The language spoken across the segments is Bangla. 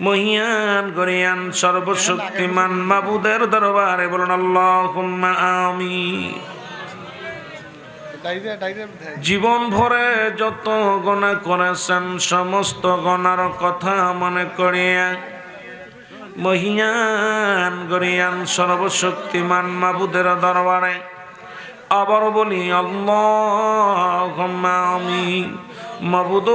মহিয়ান গরিয়ান সর্বশক্তিমান মাবুদের দরবারে বলুন আল্লাহ আমি জীবন ভরে যত গণা করেছেন, সমস্ত গণার কথা মনে করিয়া মহিয়ান গরিয়ান সর্বশক্তিমান মাবুদের দরবারে আবার বলি আল্লাহ আমি মাবুদ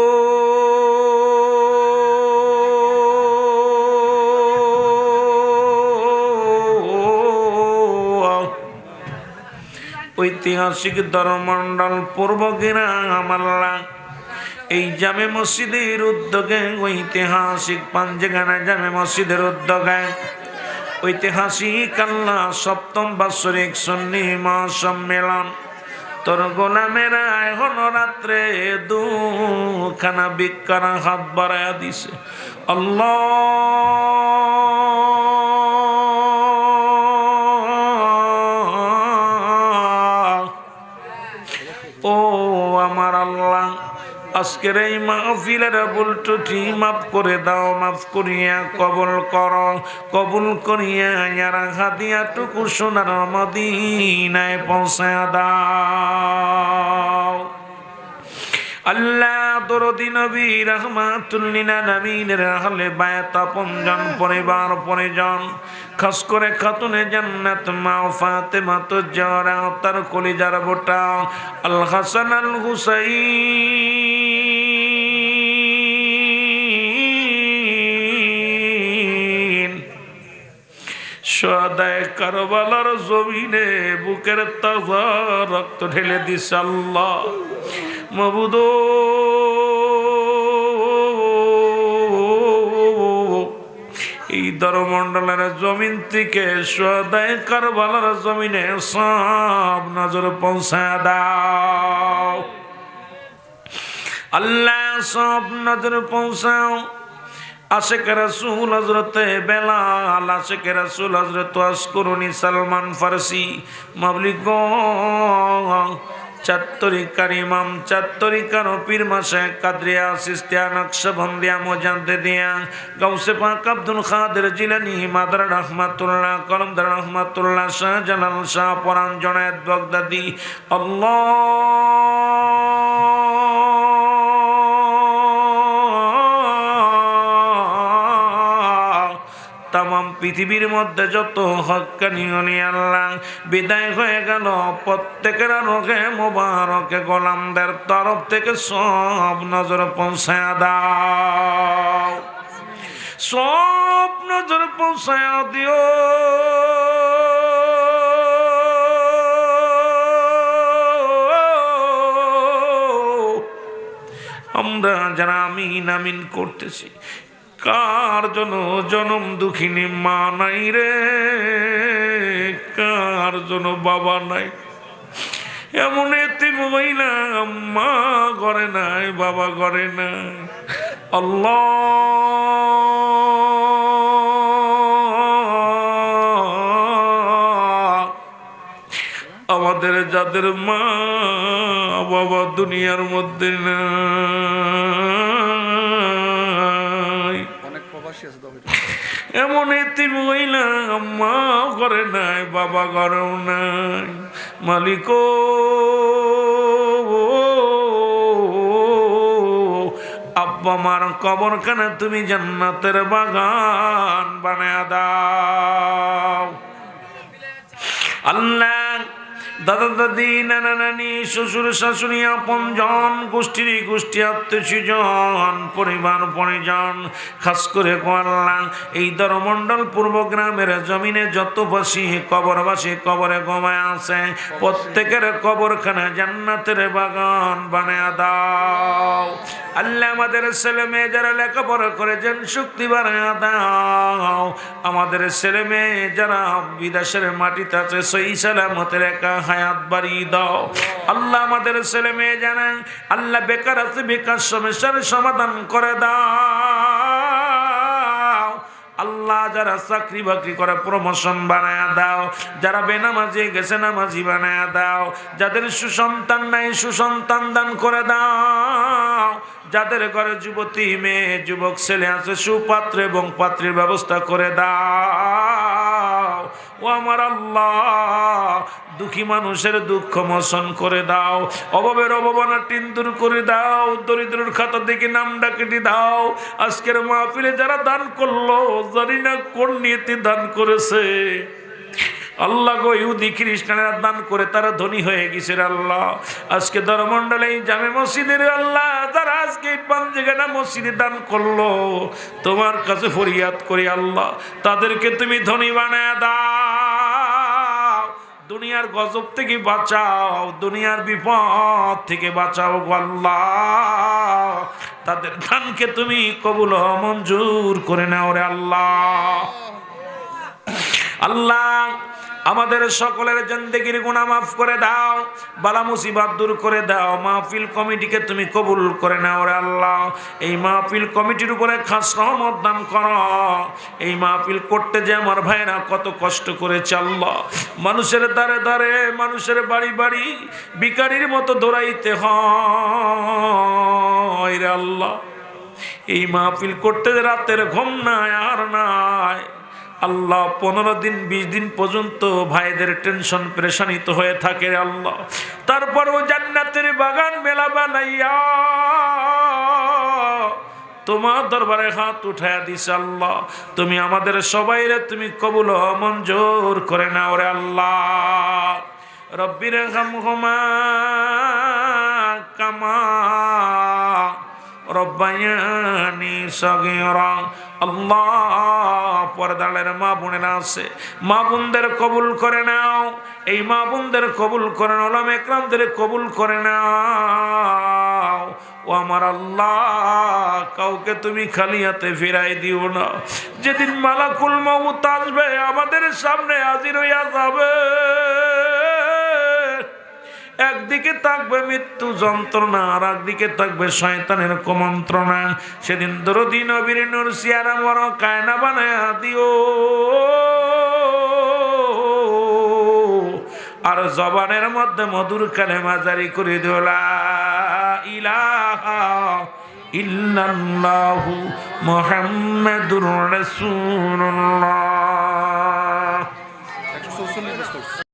ঐতিহাসিক দরমণ্ডল পূর্ব গিরামাল্লা এই জামে মসজিদের উদ্যোগে, ঐতিহাসিক পাঞ্জেগানা জামে মসজিদের উদ্যোগে ঐতিহাসিক আল্লাহ সপ্তম বাৎসরিক সন্নি মহাসম্মেলন। তোর গোলামেরা এখন রাত্রে দুখানা বিজ্ঞান হাত বাড়াইয়া দিছে। আল্লাহ আজকের এই মাহফিলের ভুল টুটি মাফ করে দাও, মাফ করিয়া কবল কর। কবুল করিয়া ইয়ারা হাদিয়া টুকু সোনার মদিনায় পৌঁছা দাও। আল্লাহ দরদি নবী রহমাতুল্লিনা নবীনের আহলে বায়াত আপনজন পরিবার, পরিজন, খাস করে খাতুনে জান্নাত, মা ফাতেমা তো জরা তার কলিজার বোটা, আল হাসান আল হুসাইন। সদায় কারবালার জমিনে বুকের তাজা রক্ত ঢেলে দিস আল্লাহ। মবুদ। এই দরমণ্ডলের জমিন থেকে সদায় কারবালার জমিনে সব নজর পৌঁছা দাও। আল্লাহ সব নজর পৌঁছাও। আশেখ রাসুল হজরতে বেলাল, আশেখ রাসুল হজরত আসকরুনি সালমান ফারসি মাবলিক চাত্তরিকার ইমাম, চাত্তরিকার পীর মাসে কাদরিয়া সিস্তিয়া নকশবন্দিয়া মোজান্তে দিয়া গৌসে পাক আব্দুল খাদের জিলানি, মাদার রহমাতুল্লাহ, কলমদার রহমাতুল্লাহ শাহ জালাল শাহ পরাণ জনায়ত বগদাদি, আল্লাহ পৃথিবীর মধ্যে যত হকানি আল্লাহ, বিদায় হয়ে গেল। প্রত্যেকের রোগে মোবারকে গোলামদের তরফ থেকে সব নজর পৌঁছায় দাও। সব নজর পৌঁছায় দিও। আমরা যারা আমিন আমিন করতেছি কার জন জনম দুঃখিনী মা নাই রে? কার জন বাবা নাই? এমন এতে মহিলা মা করে নাই, বাবা করে নাই। আল্লাহ! আমাদের যাদের মা, বাবা দুনিয়ার মধ্যে নাই। এমন এতে মহিলা আম্মা করে নাই, বাবা ঘরেও নাই। মালিক আব্বা মার কবরখানে তুমি জান্নাতের বাগান বানায় দাও। আল্লাহ দাদা দাদি, নানা নানি, শ্বশুর শাশুড়ি, আপন জন, গোষ্ঠীর গোষ্ঠী আত্মীয়স্বজন পরিবার, পরিজন, খাস করে কোয়াল্লাহ এই দরমণ্ডল পূর্ব গ্রামের জমিনে যত বাসী, কবরবাসী কবরে ঘুমায় আছে। প্রত্যেকের কবরখানে জান্নাতের বাগান বানায় দাও। আল্লাহ আমাদের ছেলে মেয়ে যারা লেখাপড়া করেছেন, শক্তি বানায় দাও। আমাদের ছেলে মেয়ে যারা বিদেশের মাটিতে আছে, সেই সালামতের একা হায়াত বাড়ি দাও। আল্লাহ আমাদের ছেলে মেয়ে জানেন আল্লাহ বেকার আছে, বেকার সমস্যার সমাধান করে দাও। আল্লাহ যারা চাকরি বাকরি করে প্রমোশন বানায় দাও। যারা বেনামাজি গেছে, নামাজি বানায় দাও। যাদের সুসন্তান নাই, সুসন্তান দান করে দাও। যাদের ঘরে যুবতী মেয়ে, যুবক ছেলে আছে, সুপাত্র এবং পাত্রের ব্যবস্থা করে দাও। ও আমার আল্লাহ, দুঃখী মানুষের দুঃখ মোচন করে দাও, অভাবের অভাবনা টিন দূর করে দাও, দরিদ্রের খাতা থেকে নাম ডাকেটি দাও। আজকের মাহফিলে যারা দান করল, জানি না কোন নিয়তি দান করেছে। আল্লাহ গো, ইহুদি, খ্রিস্টানেরা দান করে তারা ধনী হয়ে গেছে আল্লাহ। আজকে ধর্মমন্ডলে এই জামে মসজিদের আল্লাহ তারা আজকে পাঞ্জেগানা মসজিদে দান করল, তোমার কাছে ফরিয়াদ করি আল্লাহ, তাদেরকে তুমি ধনী বানায় দাও। দুনিয়ার গজব থেকে বাঁচাও, দুনিয়ার বিপদ থেকে বাঁচাও আল্লাহ। তাদের ধানকে তুমি কবুল মঞ্জুর করে নাও রে আল্লাহ। আল্লাহ আমাদের সকলের জন্দেগির গুণা মাফ করে দাও, বালা মুসিবাত দূর করে দাও। মাহফিল কমিটিকে তুমি কবুল করে নাও রে আল্লাহ। এই মাহফিল কমিটির উপরে খাস রহমত দান কর। এই মাহফিল করতে যে আমার ভাইরা কত কষ্ট করে আল্লাহ। মানুষের দ্বারে দ্বারে, মানুষের বাড়ি বাড়ি বিকারির মতো দৌড়াইতে হয় আল্লাহ। এই মাহফিল করতে রাতের ঘুম নাই আর নাই। আল্লাহ পনেরো দিন, বিশ দিন পর্যন্ত ভাইদের টেনশন প্রেশানিত হয়ে থাকে আল্লাহ। তারপরও জান্নাতের বাগান মেলা বানাইয়া তোমার দরবারে হাত উঠায় দিস আল্লাহ। তুমি আমাদের সবাইরে তুমি কবুল ও মঞ্জুর করে নাও রে আল্লাহ। রব্বির কামা রব্বায়ানি সগীরা। আল্লাহ, পর্দালের মা বোনেরা আছে। মা বোনদের কবুল করে নাও। এই মা বোনদের কবুল করে নাও ওলাম একরামদের কবুল করে নাও। ও আমার আল্লাহ, কাউকে তুমি খালি হাতে ফিরাই দিও না। যেদিন মালাকুল মৌত আসবে, আমাদের সামনে হাজির হইয়া যাবে। একদিকে থাকবে মৃত্যু যন্ত্রণা, আর একদিকে থাকবে শয়তানের কুমন্ত্রণা। সেদিন দরদি নবীর নুর সিয়ারা কায়না বানায় দিও। আর জবানের মধ্যে মধুর কালেমা জারি করে দিওলা ইলাহা ইল্লাল্লাহু মুহাম্মাদুর রাসূলুল্লাহ।